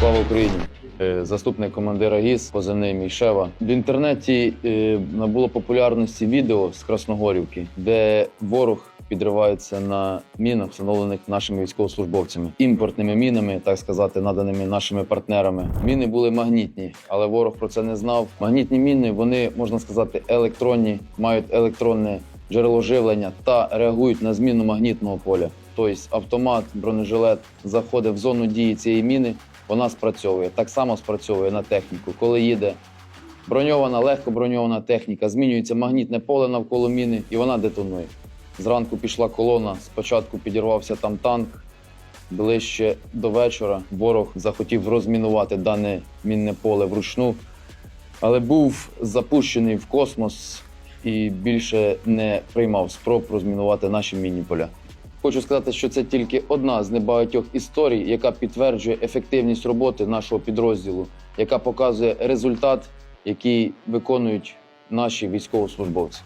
Слава Україні! Е, Заступник командира ГІС, позивний Мійшева. В інтернеті е, набуло популярності відео з Красногорівки, де ворог підривається на мінах, встановлених нашими військовослужбовцями, імпортними мінами, так сказати, наданими нашими партнерами. Міни були магнітні, але ворог про це не знав. Магнітні міни вони можна сказати електронні, мають електронне джерело живлення та реагують на зміну магнітного поля. Тобто автомат, бронежилет заходить в зону дії цієї міни, вона спрацьовує. Так само спрацьовує на техніку. Коли їде броньована, легко броньована техніка, змінюється магнітне поле навколо міни і вона детонує. Зранку пішла колона, спочатку підірвався там танк. Ближче до вечора ворог захотів розмінувати дане мінне поле вручну, але був запущений в космос і більше не приймав спроб розмінувати наші мінні поля. Хочу сказати, що це тільки одна з небагатьох історій, яка підтверджує ефективність роботи нашого підрозділу, яка показує результат, який виконують наші військовослужбовці.